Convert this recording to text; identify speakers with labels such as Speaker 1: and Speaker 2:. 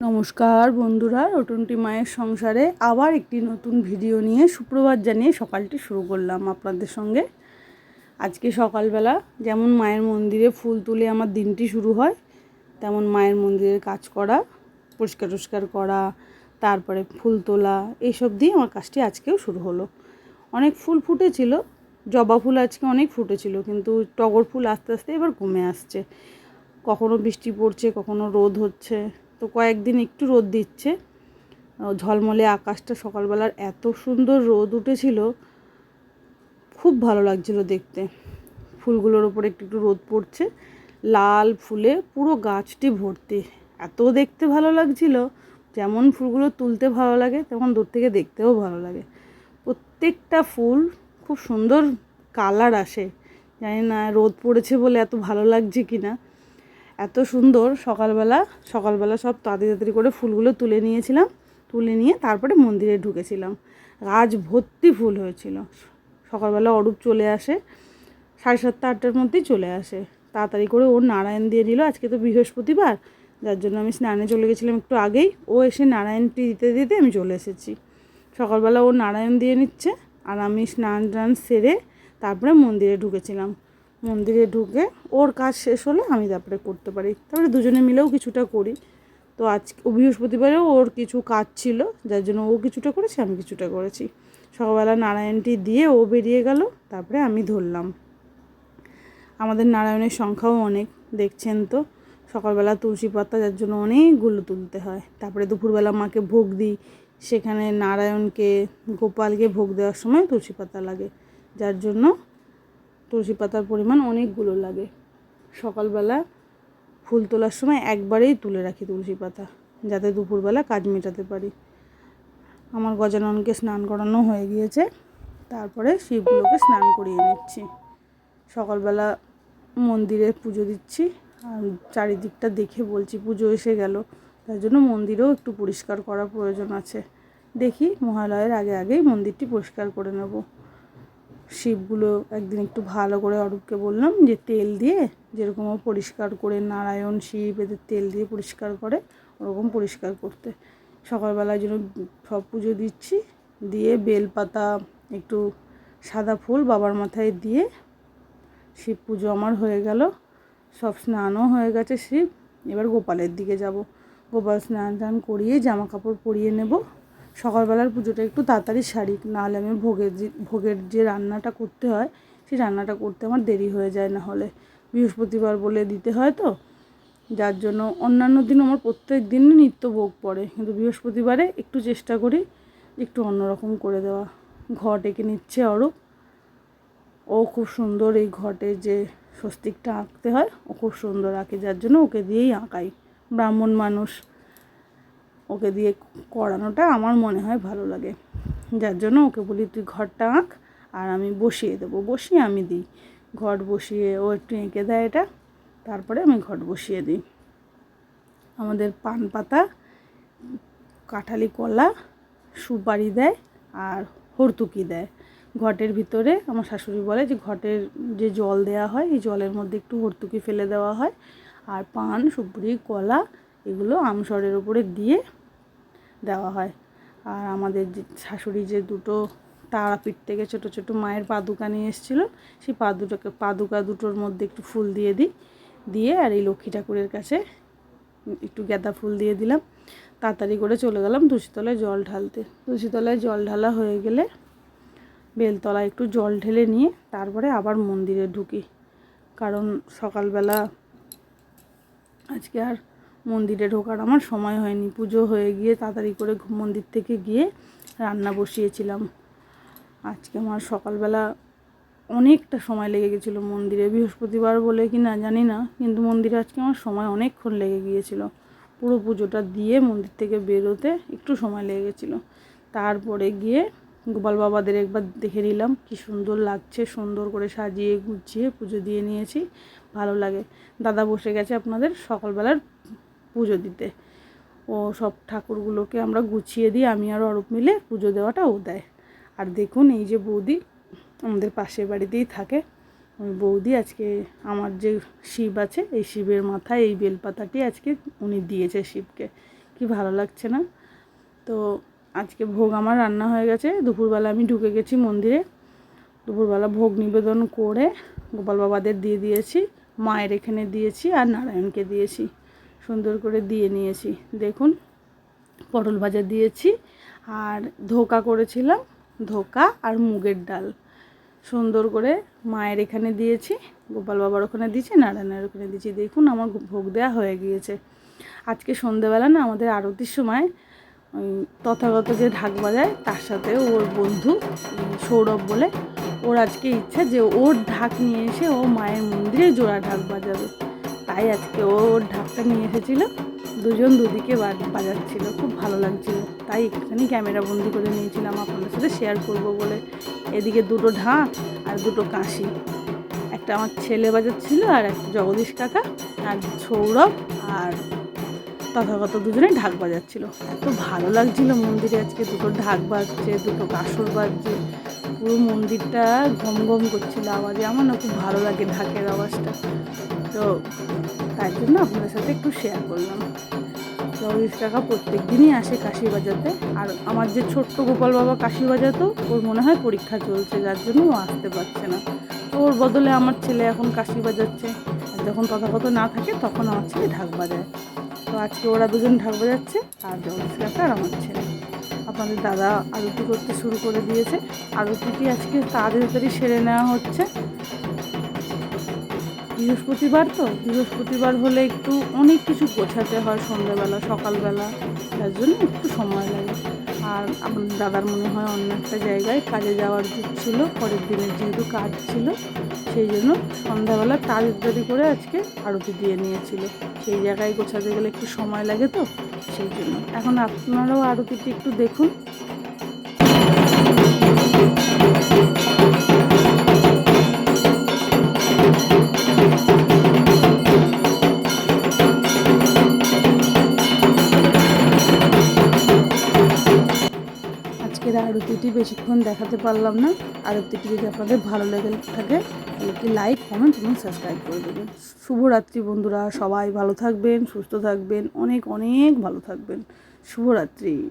Speaker 1: নমস্কার বন্ধুরা, রটন্টি মায়ের সংসারে আবার একটি নতুন ভিডিও নিয়ে সুপ্রভাত জানিয়ে সকালটি শুরু করলাম আপনাদের সঙ্গে। আজকে সকালবেলা যেমন মায়ের মন্দিরে ফুল তুলে আমার দিনটি শুরু হয়, তেমন মায়ের মন্দিরের কাজ করা, পরিষ্কার টরিষ্কার করা, তারপরে ফুল তোলা, এইসব দিয়ে আমার কাজটি আজকেও শুরু হলো। অনেক ফুল ফুটেছিল, জবা ফুল আজকে অনেক ফুটেছিল, কিন্তু টগর ফুল আস্তে আস্তে এবার কমে আসছে। কখনো বৃষ্টি পড়ছে, কখনো রোদ হচ্ছে তো কয়েকদিন একটু রোদ দিচ্ছে। ঝলমলে আকাশটা সকালবেলার এত সুন্দর রোদ উঠেছিল। খুব ভালো লাগছিল দেখতে। ফুলগুলোর ওপরে একটু একটু রোদ পড়ছে। লাল ফুলে পুরো গাছটি ভর্তি। এত দেখতে ভালো লাগছিল। যেমন ফুলগুলো তুলতে ভালো লাগে, তেমন দূর থেকে দেখতেও ভালো লাগে। প্রত্যেকটা ফুল খুব সুন্দর কালার আসে। জানি না রোদ পড়েছে বলে এত ভালো লাগছে কি না এত সুন্দর সকালবেলা সকালবেলা সব তাড়াতাড়ি তাড়াতাড়ি করে ফুলগুলো তুলে নিয়েছিলাম, তুলে নিয়ে তারপরে মন্দিরে ঢুকেছিলাম। গাছ ভর্তি ফুল হয়েছিল। সকালবেলা অরূপ চলে আসে, সাড়ে সাতটা, আটটার মধ্যেই চলে আসে। তাড়াতাড়ি করে ওর নারায়ণ দিয়ে দিল, আজকে তো বৃহস্পতিবার, যার জন্য আমি স্নানে চলে গেছিলাম একটু আগেই। ও এসে নারায়ণটি দিতে দিতে আমি চলে এসেছি। সকালবেলা ও নারায়ণ দিয়ে নিচ্ছে, আর আমি স্নান টান সেরে তারপরে মন্দিরে ঢুকেছিলাম। মন্দিরে ঢুকে ওর কাজ শেষ হলে আমি তারপরে করতে পারি। তারপরে দুজনে মিলেও কিছুটা করি। তো আজ বৃহস্পতিবারেও ওর কিছু কাজ ছিল, যার জন্য ও কিছুটা করেছে, আমি কিছুটা করেছি। সকালবেলা নারায়ণটি দিয়ে ও বেরিয়ে গেল, তারপরে আমি ধরলাম। আমাদের নারায়ণের সংখ্যাও অনেক, দেখছেন তো? সকালবেলা তুলসী পাতা, যার জন্য অনেকগুলো তুলতে হয়। তারপরে দুপুরবেলা মাকে ভোগ দিই। সেখানে নারায়ণকে, গোপালকে ভোগ দেওয়ার সময় তুলসী পাতা লাগে, যার জন্য তুলসী পাতার পরিমাণ অনেকগুলো লাগে। সকালবেলা ফুল তোলার সময় একবারেই তুলে রাখি তুলসী পাতা, যাতে দুপুরবেলা কাজ মেটাতে পারি। আমার গজাননকে স্নান করানো হয়ে গিয়েছে, তারপরে শিবগুলোকে স্নান করিয়ে নিচ্ছি। সকালবেলা মন্দিরে পুজো দিচ্ছি, আর চারিদিকটা দেখে বলছি পুজো এসে গেল, তার জন্য মন্দিরেও একটু পরিষ্কার করার প্রয়োজন আছে। দেখি মহালয়ের আগে আগেই মন্দিরটি পরিষ্কার করে নেব। শিবগুলো একদিন একটু ভালো করে অরূপকে বললাম যে তেল দিয়ে যেরকম ও পরিষ্কার করে নারায়ণ শিব এদের তেল দিয়ে পরিষ্কার করে ওরকম পরিষ্কার করতে। সকালবেলায় যেন সব পুজো দিচ্ছি, দিয়ে বেলপাতা, একটু সাদা ফুল বাবার মাথায় দিয়ে শিব পুজো আমার হয়ে গেল। সব স্নানও হয়ে গেছে শিব, এবার গোপালের দিকে যাব। গোপাল স্নান টান করিয়ে জামা কাপড় পরিয়ে নেব। সকালবেলার পুজোটা একটু তাড়াতাড়ি সারি, নাহলে আমি ভোগের ভোগের যে রান্নাটা করতে হয়, সেই রান্নাটা করতে আমার দেরি হয়ে যায় না হলে বৃহস্পতিবার বলে দিতে হয় তো, যার জন্য অন্যান্য দিন আমার প্রত্যেক দিনই নিত্য ভোগ পড়ে। কিন্তু বৃহস্পতিবারে একটু চেষ্টা করি একটু অন্যরকম করে দেওয়া। ঘট এঁকে নিচ্ছে অরূপ। ও খুব সুন্দর এই ঘটে যে স্বস্তিকটা আঁকতে হয়, ও খুব সুন্দর আঁকে, যার জন্য ওকে দিয়েই আঁকাই। ব্রাহ্মণ মানুষ। ওকে দিয়ে করানোটা আমার মনে হয় ভালো লাগে। যার জন্য ওকে বলি, তুই ঘরটা আঁক আর আমি বসিয়ে দেবো। বসিয়ে আমি দিই। ঘট বসিয়ে ও একটু এঁকে দেয় এটা। তারপরে আমি ঘট বসিয়ে দিই। আমাদের পান পাতা, কাঁঠালি কলা, সুপারি দেয় আর হর্তুকি দেয়। ঘটের ভিতরে আমার শাশুড়ি বলে যে, ঘটের যে জল দেওয়া হয়, এই জলের মধ্যে একটু হর্তুকি ফেলে দেওয়া হয়। আর পান, সুপুরি, কলা, এগুলো আমসরের উপরে দিয়ে দেওয়া হয়। আর আমাদের যে শাশুড়ি যে দুটো তারাপীঠ থেকে ছোটো ছোটো মায়ের পাদুকা নিয়ে এসেছিল, সেই পাদুটাকে, পাদুকা দুটোর মধ্যে একটু ফুল দিয়ে দিই। দিয়ে আর এই লক্ষ্মী ঠাকুরের কাছে একটু গেঁদা ফুল দিয়ে দিলাম। তাড়াতাড়ি করে চলে গেলাম তুলসীতলায় জল ঢালতে। তুলসীতলায় জল ঢালা হয়ে গেলে বেলতলায় একটু জল ঢেলে নিয়ে তারপরে আবার মন্দিরে ঢুকি। কারণ সকালবেলা আজকে আর মন্দিরে ঢোকার আমার সময় হয়নি। পুজো হয়ে গিয়ে তাড়াতাড়ি করে মন্দির থেকে গিয়ে রান্না বসিয়েছিলাম। আজকে আমার সকালবেলা অনেকটা সময় লেগে গেছিল মন্দিরে। বৃহস্পতিবার বলে কি না জানি না, কিন্তু মন্দিরে আজকে আমার সময় অনেকক্ষণ লেগে গিয়েছিল। পুরো পুজোটা দিয়ে মন্দির থেকে বেরোতে একটু সময় লেগে গেছিল। তারপরে গিয়ে গোপাল বাবাদের একবার দেখে নিলাম, কি সুন্দর লাগছে, সুন্দর করে সাজিয়ে গুছিয়ে পুজো দিয়ে নিয়েছি, ভালো লাগে। দাদা বসে গেছে আপনাদের সকালবেলার পুজো দিতে। ও সব ঠাকুরগুলোকে আমরা গুছিয়ে দিই, আমি আর অরূপ মিলে পুজো দেওয়াটা ও দেয়। আর দেখুন এই যে বৌদি আমাদের পাশের বাড়িতেই থাকে। ওই বৌদি আজকে আমার যে শিব আছে, এই শিবের মাথায় এই বেলপাতাটি আজকে উনি দিয়েছে শিবকে। কি ভালো লাগছে না? তো আজকে ভোগ আমার রান্না হয়ে গেছে। দুপুরবেলা আমি ঢুকে গেছি মন্দিরে। দুপুরবেলা ভোগ নিবেদন করে গোপাল বাবাদের দিয়ে দিয়েছি, মায়ের এখানে দিয়েছি আর নারায়ণকে দিয়েছি। সুন্দর করে দিয়ে নিয়েছি। দেখুন, পটল ভাজা দিয়েছি, আর ধোকা করেছিলাম, ধোকা আর মুগের ডাল। সুন্দর করে মায়ের এখানে দিয়েছি, গোপাল বাবার ওখানে দিয়েছি, নারায়ণের ওখানে দিয়েছি। দেখুন, আমার ভোগ দেওয়া হয়ে গিয়েছে। আজকে সন্ধেবেলা না, আমাদের আরতির সময় ওই তথাগত যে ঢাক বাজায়, তার সাথে ওর বন্ধু সৌরভ বলে, ওর আজকে ইচ্ছা যে ওর ঢাক নিয়ে এসে ও মায়ের মন্দিরে জোড়া ঢাক বাজাবে। তাই আজকে ও ওর ঢাকটা নিয়ে এসেছিল। দুজন দুদিকে বাজাচ্ছিল, খুব ভালো লাগছিল। তাই একটুখানি ক্যামেরা বন্দি করে নিয়েছিলাম, আপনাদের সাথে শেয়ার করব বলে। এদিকে দুটো ঢাক আর দুটো কাশি। একটা আমার ছেলে বাজাচ্ছিল আর একটা জগদীশ কাকা, আর সৌরভ আর তথাগত দুজনে ঢাক বাজাচ্ছিল। এত ভালো লাগছিল মন্দিরে আজকে দুটো ঢাক বাজছে, দুটো কাসর বাজছে। পুরো মন্দিরটা গম করছিল আওয়াজে। আমার না খুব ভালো লাগে ঢাকের আওয়াজটা। তো তাই জন্য আপনাদের সাথে একটু শেয়ার করলাম। চল্লিশ টাকা প্রত্যেক দিনই আসে কাশি বাজাতে আর আমার যে ছোট্ট গোপাল বাবা কাশি বাজাতো ওর মনে হয় পরীক্ষা চলছে, যার জন্য ও আসতে পারছে না। তো ওর বদলে আমার ছেলে এখন কাশি বাজাচ্ছে আর যখন তথাগত না থাকে, তখন আমার ছেলে ঢাক বাজায় তো আজকে ওরা দুজন ঢাক বাজাচ্ছে আর জগদীশ কাকা আর আমার ছেলে। আপনাদের দাদা আরতি করতে শুরু করে দিয়েছে। আরতিটি আজকে তাড়াতাড়ি সেরে নেওয়া হচ্ছে। বৃহস্পতিবার তো? বৃহস্পতিবার হলে একটু অনেক কিছু গোছাতে হয় সন্ধ্যাবেলা, সকালবেলা। তার জন্য একটু সময় লাগে। আর আপনার দাদার মনে হয় অন্য একটা জায়গায় কাজে যাওয়ার দিক ছিল, পরের দিনের যেহেতু কাজ ছিল, সেই জন্য সন্ধ্যাবেলা তাড়াতাড়ি করে আজকে আরতি দিয়ে নিয়েছিল। সেই জায়গায় গোছাতে গেলে একটু সময় লাগে তো, সেই জন্য। এখন আপনারাও আরতিটি একটু দেখুন। আরতিটি বেশিক্ষণ দেখাতে পারলাম না। আরতিটি যদি আপনাদের ভালো লেগে থাকে, তাহলে একটি লাইক কমেন্ট এবং সাবস্ক্রাইব করে দেবেন। শুভরাত্রি বন্ধুরা, সবাই ভালো থাকবেন, সুস্থ থাকবেন, অনেক অনেক ভালো থাকবেন। শুভরাত্রি।